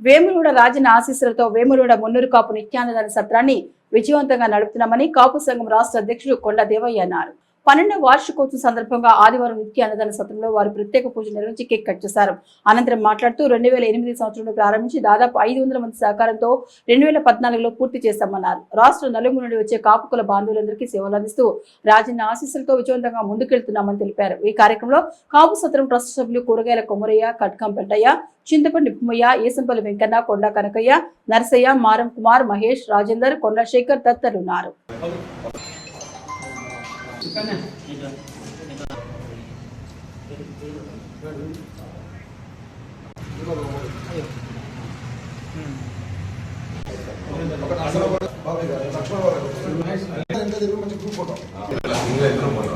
వేములూడ రాజన ఆశీస్సులతో వేములూడ మున్నూరు కాపు నిత్యానందన సత్రాన్ని విజయవంతంగా నడుపుతున్నామని కాపు సంఘం రాష్ట్ర అధ్యక్షుడు కొండ దేవయ్య అన్నారు. పన్నెండవ వార్షికోత్సవం సందర్భంగా ఆదివారం నిత్య అన్నదాన సత్రంలో వారు ప్రత్యేక పూజ నిర్వహించి కేక్ కట్ చేశారు. అనంతరం మాట్లాడుతూ రెండు వేల ఎనిమిది సంవత్సరంలో ప్రారంభించి దాదాపు ఐదు వందల మంది సహకారంతో రెండు వేల పద్నాలుగులో పూర్తి చేశామన్నారు. రాష్ట్ర నలుగురు నుండి వచ్చే కాపుకుల బాంధవులందరికీ సేవలు అందిస్తూ రాజన్న ఆశీస్సులతో విజయవంతంగా ముందుకెళ్తున్నామని తెలిపారు. ఈ కార్యక్రమంలో కాపు సత్రం ట్రస్ట్ సభ్యులు కూరగాయల కొమరయ్య కట్కం పెంటయ్య చింతపండి భూమయ్య ఏసంపల్లి వెంకన్న కొండ కనకయ్య నరసయ్య మారం కుమార్ మహేష్ రాజేందర్ కొండ శేఖర్ తదితరులున్నారు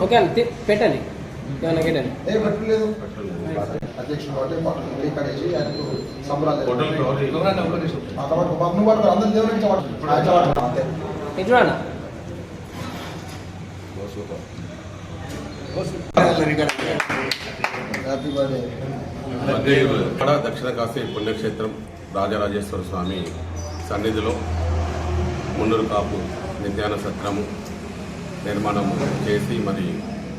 ఓకే తి- పెట్టండి. ఏమన్నా పెట్టండి దేవుడు ఇక్కడ దక్షిణ కాశీ పుణ్యక్షేత్రం రాజరాజేశ్వర స్వామి సన్నిధిలో మున్నూరు కాపు నిత్యాన సత్రము నిర్మాణం చేసి మరి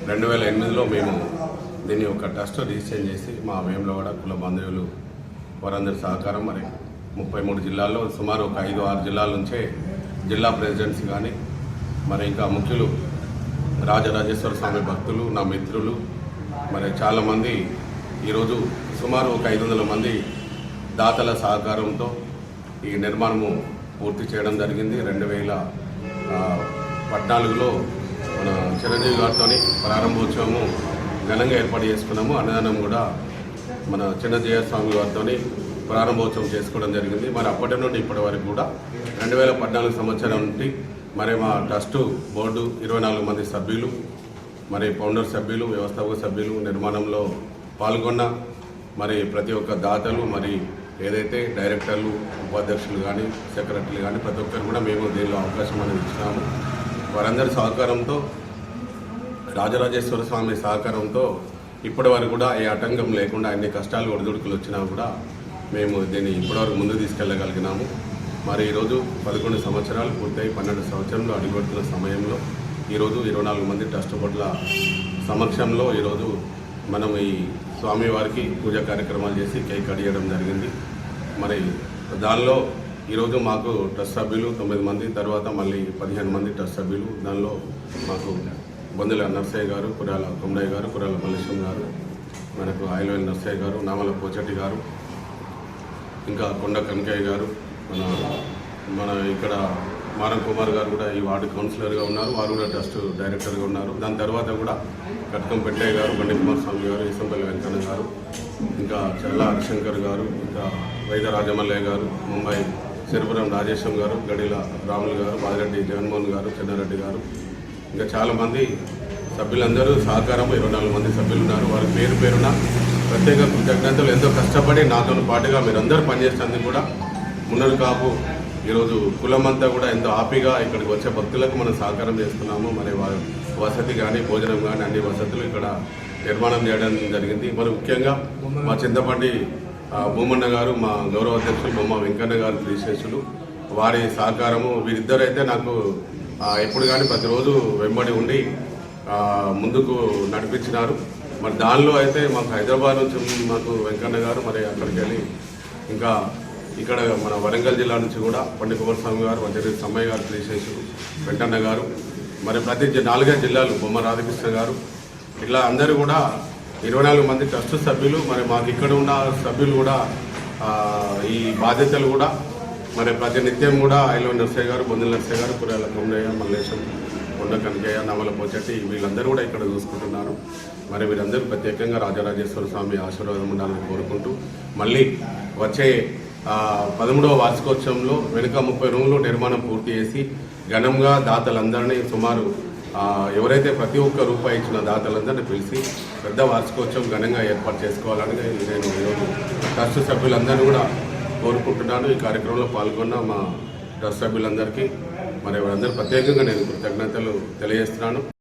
రెండు వేల ఎనిమిదిలో మేము దీన్ని ఒక ట్రస్ట్ రిజిస్టర్ చేసి మా వేములవాడ కుల బాంధవులు వారందరి సహకారం మరి ముప్పై మూడు జిల్లాల్లో సుమారు ఒక ఐదు ఆరు జిల్లాల నుంచే జిల్లా ప్రెసిడెంట్స్ కానీ మరి ఇంకా ముఖ్యులు రాజరాజేశ్వర స్వామి భక్తులు నా మిత్రులు మరి చాలామంది ఈరోజు సుమారు ఒక ఐదు వందల మంది దాతల సహకారంతో ఈ నిర్మాణము పూర్తి చేయడం జరిగింది. రెండు వేల పద్నాలుగులో మన చిరంజీవి గారితో ప్రారంభోత్సవము ఘనంగా ఏర్పాటు చేసుకున్నాము. అన్నదానం కూడా మన చిన్నజయ స్వామి వారితో ప్రారంభోత్సవం చేసుకోవడం జరిగింది. మరి అప్పటి నుండి ఇప్పటి వరకు కూడా రెండు వేల పద్నాలుగు సంవత్సరం నుండి మరి మా ట్రస్టు బోర్డు ఇరవై నాలుగు మంది సభ్యులు మరి ఫౌండర్ సభ్యులు వ్యవస్థాపక సభ్యులు నిర్మాణంలో పాల్గొన్న మరి ప్రతి ఒక్క దాతలు మరి ఏదైతే డైరెక్టర్లు ఉపాధ్యక్షులు కానీ సెక్రటరీలు కానీ ప్రతి ఒక్కరు కూడా మేము దీనిలో అవకాశం అనేది ఇచ్చినాము. వారందరి సహకారంతో రాజరాజేశ్వర స్వామి సహకారంతో ఇప్పటి వరకు కూడా ఏ ఆటంకం లేకుండా అన్ని కష్టాలు ఒడిదుడుకులు వచ్చినా కూడా మేము దీన్ని ఇప్పటివరకు ముందు తీసుకెళ్ళగలిగినాము. మరి ఈరోజు పదకొండు సంవత్సరాలు పూర్తయి పన్నెండు సంవత్సరంలో అడుగుపెడుతున్న సమయంలో ఈరోజు ఇరవై నాలుగు మంది ట్రస్ట్ బోర్డుల సమక్షంలో ఈరోజు మనం ఈ స్వామివారికి పూజా కార్యక్రమాలు చేసి కేక్ అడియడం జరిగింది. మరి దానిలో ఈరోజు మాకు ట్రస్ట్ సభ్యులు తొమ్మిది మంది తర్వాత మళ్ళీ పదిహేను మంది ట్రస్ట్ సభ్యులు. దానిలో మాకు బొందుల నర్సయ్య గారు కురాల కొమరయ్య గారు కురాల మల్లేశం గారు మనకు ఆయిల్వెల్ నర్సయ్య గారు నామల పోచటి గారు ఇంకా కొండ కనకయ్య గారు మన మన ఇక్కడ మారం కుమార్ గారు కూడా ఈ వార్డు కౌన్సిలర్గా ఉన్నారు. వారు కూడా ట్రస్ట్ డైరెక్టర్గా ఉన్నారు. దాని తర్వాత కూడా కట్కం పెట్టయ్య గారు బండి కుమార్ స్వామి గారు ఈసంపల్లి వెంకన్న గారు ఇంకా చల్లా హరిశంకర్ గారు ఇంకా వైద్య రాజమల్లయ్య గారు ముంబై సిరిపురం రాజేశం గారు గడిల రాములు గారు బాదిరెడ్డి జగన్మోహన్ గారు చెన్నారెడ్డి గారు ఇంకా చాలామంది సభ్యులందరూ సహకారం ఇరవై నాలుగు మంది సభ్యులు ఉన్నారు వారి పేరు పేరున ప్రత్యేక కృతజ్ఞతలు. ఎంతో కష్టపడి నాతో పాటుగా మీరందరూ పనిచేసినందుకు కూడా మున్నరు కాపు. ఈరోజు కులమంతా కూడా ఎంతో హ్యాపీగా ఇక్కడికి వచ్చే భక్తులకు మనం సహకారం చేస్తున్నాము. మరి వారి వసతి కానీ భోజనం కానీ అన్ని వసతులు ఇక్కడ నిర్మాణం చేయడం జరిగింది. మరి ముఖ్యంగా మా చింతపండి భూమన్న గారు మా గౌరవ అధ్యక్షులు బొమ్మ వెంకన్న గారు శ్రీశేషులు వారి సహకారము. వీరిద్దరైతే నాకు ఎప్పుడు కానీ ప్రతిరోజు వెంబడి ఉండి ముందుకు నడిపించినారు. మరి దానిలో అయితే మాకు హైదరాబాద్ నుంచి మాకు వెంకన్న గారు మరి అక్కడికి వెళ్ళి ఇంకా ఇక్కడ మన వరంగల్ జిల్లా నుంచి కూడా పండి కుమారస్వామి గారు వజ్రరెడ్డి సమ్మయ్య గారు శ్రీశేషులు వెంకన్న గారు మరి ప్రతి నాలుగైదు జిల్లాలు బొమ్మ రాధాకృష్ణ గారు ఇట్లా అందరూ కూడా ఇరవై నాలుగు మంది ట్రస్ట్ సభ్యులు మరి మాకు ఇక్కడ ఉన్న సభ్యులు కూడా ఈ బాధ్యతలు కూడా మరి ప్రతి నిత్యం కూడా ఐలో నర్సయ్య గారు బొందుల నర్సయ్య గారు కుర్యాల కొమ్మయ్య మల్లేశం కొండ కనకయ్య నవల పోచట్టి వీళ్ళందరూ కూడా ఇక్కడ చూసుకుంటున్నారు. మరి వీరందరూ ప్రత్యేకంగా రాజరాజేశ్వర స్వామి ఆశీర్వాదం ఉండాలని కోరుకుంటూ మళ్ళీ వచ్చే పదమూడవ వార్షికోత్సవంలో వెనుక ముప్పై రూములు నిర్మాణం పూర్తి చేసి ఘనంగా దాతలందరినీ సుమారు ఎవరైతే ప్రతి ఒక్క రూపాయి ఇచ్చిన దాతలందరినీ పిలిచి పెద్ద వార్షికోత్సవం ఘనంగా ఏర్పాటు చేసుకోవాలని నేను ఈరోజు ట్రస్ట్ సభ్యులందరినీ కూడా కోరుకుంటున్నాను. ఈ కార్యక్రమంలో పాల్గొన్న మా ట్రస్ట్ సభ్యులందరికీ మరి వారందరూ ప్రత్యేకంగా నేను కృతజ్ఞతలు తెలియజేస్తున్నాను.